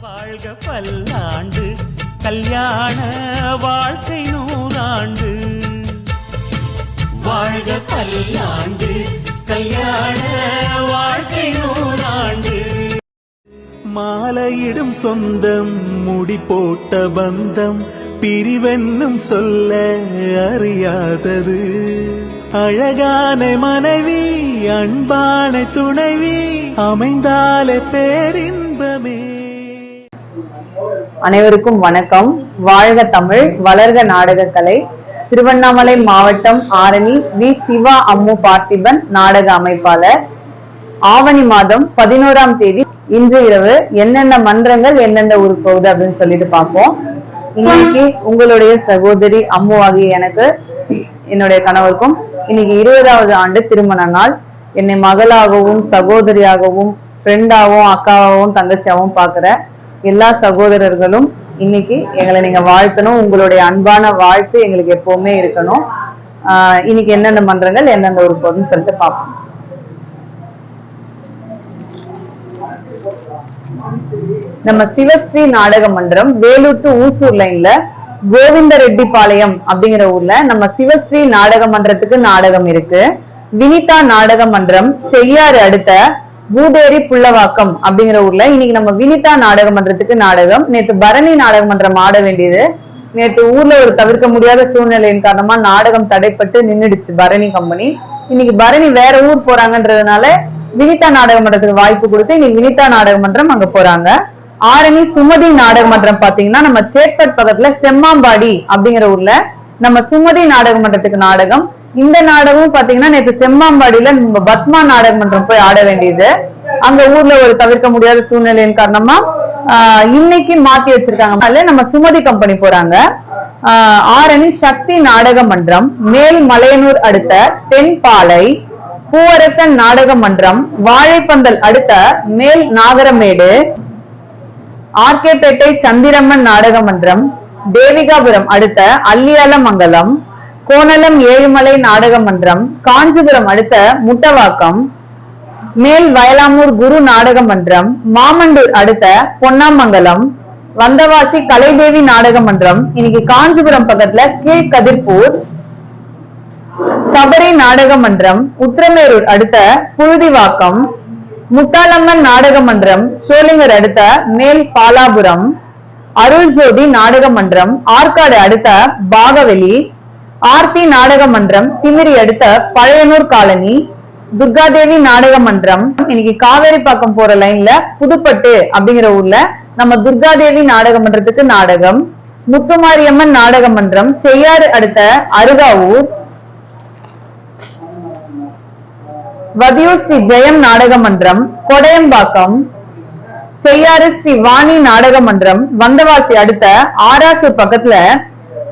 வாழ்க பல்லாண்டு கல்யாண வாழ்க்கை நூறாண்டு. வாழ்க பல்லாண்டு கல்யாண வாழ்க்கை நூறாண்டு. மாலையிடும் சொந்தம் முடி போட்ட பந்தம் பிரிவென்னும் சொல்ல அறியாதது. அழகான மனைவி அன்பான துணைவி அமைந்தாலே பேரின் அனைவருக்கும் வணக்கம். வாழ்க தமிழ் வளர்க நாடகக்கலை. திருவண்ணாமலை மாவட்டம் ஆரணி வி. சிவா அம்மு பார்த்திபன் நாடக அமைப்பாளர். ஆவணி மாதம் பதினோராம் தேதி இன்று இரவு என்னென்ன மன்றங்கள் எந்தெந்த ஊருக்கு போகுது அப்படின்னு சொல்லிட்டு பார்ப்போம். இன்னைக்கு உங்களுடைய சகோதரி அம்மு ஆகிய எனக்கு என்னுடைய கணவருக்கும் இன்னைக்கு இருபதாவது ஆண்டு திருமண நாள். என்னை மகளாகவும் சகோதரியாகவும் ஃப்ரெண்டாவும் அக்காவாகவும் தங்கச்சியாவும் பார்க்கிற எல்லா சகோதரர்களும் இன்னைக்கு எங்களை நீங்க வாழ்த்தணும். உங்களுடைய அன்பான வாழ்த்து எங்களுக்கு எப்பவுமே இருக்கணும். இன்னைக்கு என்னென்ன மன்றங்கள் எந்தெந்த ஒரு போதுன்னு சொல்லிட்டு பார்ப்போம். நம்ம சிவஸ்ரீ நாடக மன்றம் வேலூர் டு ஊசூர் லைன்ல கோவிந்த ரெட்டி பாளையம் அப்படிங்கிற ஊர்ல நம்ம சிவஸ்ரீ நாடக மன்றத்துக்கு நாடகம் இருக்கு. வினிதா நாடக மன்றம் செய்யாறு அடுத்த பூதேரி புள்ளவாக்கம் அப்படிங்கிற ஊர்ல இன்னைக்கு நம்ம வினிதா நாடக மன்றத்துக்கு நாடகம். நேற்று பரணி நாடக மன்றம் ஆட வேண்டியது. நேற்று ஊர்ல ஒரு தவிர்க்க முடியாத சூழ்நிலையின் காரணமா நாடகம் தடைப்பட்டு நின்னுடுச்சு பரணி கம்பெனி. இன்னைக்கு பரணி வேற ஊர் போறாங்கன்றதுனால வினிதா நாடக மன்றத்துக்கு வாய்ப்பு கொடுத்து இன்னைக்கு வினிதா நாடக மன்றம் அங்க போறாங்க. ஆரணி சுமதி நாடக மன்றம் பாத்தீங்கன்னா நம்ம சேட்பட் பக்கத்துல செம்மாம்பாடி அப்படிங்கிற ஊர்ல நம்ம சுமதி நாடக மன்றத்துக்கு நாடகம். இந்த நாடகமும் பாத்தீங்கன்னா நேற்று செம்மாம்பாடியில நம்ம பத்மா நாடக மன்றம் போய் ஆட வேண்டியது. அங்க ஊர்ல ஒரு தவிர்க்க முடியாத சூழ்நிலையின் காரணமா இன்னைக்கு மாத்தி வச்சிருக்காங்க. நம்ம சுமதி கம்பெனி போறாங்க. ஆஹ் ஆரணி சக்தி நாடக மன்றம் மேல் மலையனூர் அடுத்த தென்பாலை பூவரசன் நாடக மன்றம் வாழைப்பந்தல் அடுத்த மேல் நாகரமேடு ஆர்கேபேட்டை சந்திரம்மன் நாடக மன்றம் தேவிகாபுரம் அடுத்த அல்லியாலமங்கலம் கோணலம் ஏழுமலை நாடக மன்றம் காஞ்சிபுரம் அடுத்த முட்டவாக்கம் மேல் வயலாமூர் குரு நாடக மன்றம் மாமண்டூர் அடுத்த பொன்னாமங்கலம் வந்தவாசி கலைதேவி நாடக மன்றம் இன்னைக்கு காஞ்சிபுரம் பக்கத்துல கீழ்கதிர்பூர் சபரி நாடக மன்றம் உத்திரமேரூர் அடுத்த புழுதிவாக்கம் முத்தாலம்மன் நாடக மன்றம் சோளிங்கர் அடுத்த மேல் பாலாபுரம் அருள் ஜோதி நாடக மன்றம் ஆற்காடு அடுத்த பாகவெளி ஆர்த்தி நாடக மன்றம் திமிரி அடுத்த பழையனூர் காலனி துர்காதேவி நாடக மன்றம் இன்னைக்கு காவேரி காவேரிப்பாக்கம் போற லைன்ல புதுப்பட்டு அப்படிங்கிற ஊர்ல நம்ம துர்காதேவி நாடக மன்றத்துக்கு நாடகம் முத்துமாரியம்மன் நாடக மன்றம் செய்யாறு அடுத்த அருகாவூர் வதியூர் ஸ்ரீ ஜெயம் நாடக மன்றம் கொடையம்பாக்கம் செய்யாறு ஸ்ரீ வாணி நாடக மன்றம் வந்தவாசி அடுத்த ஆராசூர் பக்கத்துல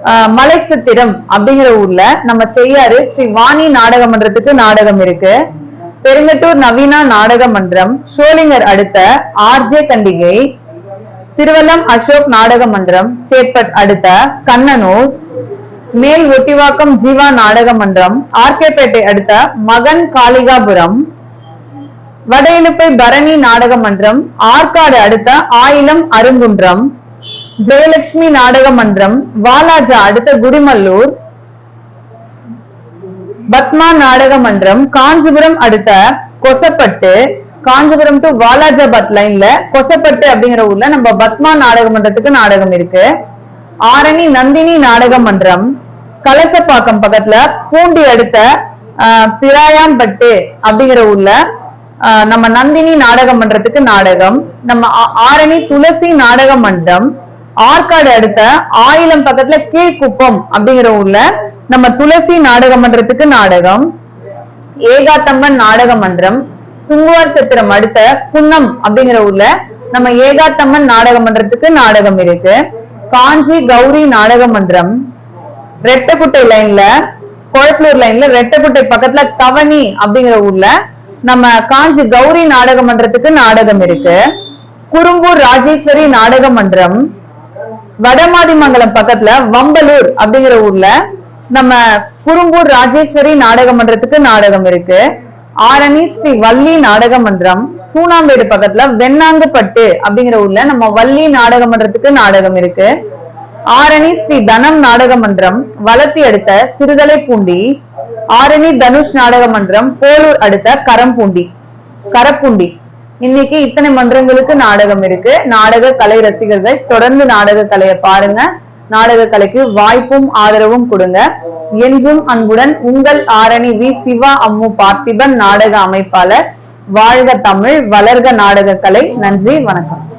ஆஹ், மலைச்சத்திரம் அப்படிங்கிற ஊர்ல நம்ம செய்யாறு ஸ்ரீ வாணி நாடக மன்றத்துக்கு நாடகம் இருக்கு. பெருங்கட்டூர் நவீனா நாடக மன்றம் ஷோலிங்கர் அடுத்த ஆர்ஜே கண்டிகை திருவல்லம் அசோக் நாடக மன்றம் சேட்பட் அடுத்த கண்ணனூர் மேல் ஒட்டிவாக்கம் ஜீவா நாடக மன்றம் ஆர்கேபேட்டை அடுத்த மகன் காளிகாபுரம் வட இழுப்பை பரணி நாடக மன்றம் ஆற்காடு அடுத்த ஆயிலம் அருங்குன்றம் ஜெயலட்சுமி நாடக மன்றம் வாலாஜா அடுத்த குடிமல்லூர். பத்மா நாடக மன்றம் காஞ்சிபுரம் அடுத்த கொசப்பட்டு. காஞ்சிபுரம் டு வாலாஜாபாத் லைன்ல கொசப்பட்டு அப்படிங்கிற ஊர்ல நம்ம பத்மா நாடக மன்றத்துக்கு நாடகம் இருக்கு. ஆரணி நந்தினி நாடக மன்றம் கலசப்பாக்கம் பக்கத்துல பூண்டி அடுத்த ஆஹ், பிராயாம்பட்டு அப்படிங்கிற ஊர்ல ஆஹ், நம்ம நந்தினி நாடக மன்றத்துக்கு நாடகம். நம்ம ஆரணி துளசி நாடக மன்றம் ஆற்காடு அடுத்த ஆயிலம் பக்கத்துல கீழ்குப்பம் அப்படிங்கிற ஊர்ல நம்ம துளசி நாடக மன்றத்துக்கு நாடகம் ஏகாத்தம்மன் நாடக மன்றம் சுங்குவார் சத்திரம் அடுத்த புன்னம் அப்படிங்கிற ஊர்ல நம்ம ஏகாத்தம்மன் நாடக மன்றத்துக்கு நாடகம் இருக்கு. காஞ்சி கௌரி நாடக மன்றம் ரெட்டக்குட்டை லைன்ல கொழப்பலூர் லைன்ல ரெட்டக்குட்டை பக்கத்துல கவனி அப்படிங்கிற ஊர்ல நம்ம காஞ்சி கௌரி நாடக மன்றத்துக்கு நாடகம் இருக்கு. குறும்பூர் ராஜேஸ்வரி நாடக மன்றம் வடமாதிமங்கலம் பக்கத்துல வம்பலூர் அப்படிங்கிற ஊர்ல நம்ம குறும்பூர் ராஜேஸ்வரி நாடக மன்றத்துக்கு நாடகம் இருக்கு. ஆரணி ஸ்ரீ வள்ளி நாடக மன்றம் சூனாம்பேடு பக்கத்துல வெண்ணாங்குப்பட்டு அப்படிங்கிற ஊர்ல நம்ம வள்ளி நாடக மன்றத்துக்கு நாடகம் இருக்கு. ஆரணி ஸ்ரீ தனம் நாடக மன்றம் வளர்த்தி அடுத்த சிறுதலை பூண்டி. ஆரணி தனுஷ் நாடக மன்றம் போலூர் அடுத்த கரம்பூண்டி கரப்பூண்டி. இன்னைக்கு இத்தனை மன்றங்களுக்கு நாடகம் இருக்கு. நாடக கலை ரசிகர்கள் தொடர்ந்து நாடக கலையை பாருங்க. நாடக கலைக்கு வாய்ப்பும் ஆதரவும் கொடுங்க. என்றும் அன்புடன் உங்கள் ஆரணி வி. சிவா அம்மு பார்த்திபன் நாடக அமைப்பாளர். வாழ்க தமிழ் வளர்க நாடக கலை. நன்றி வணக்கம்.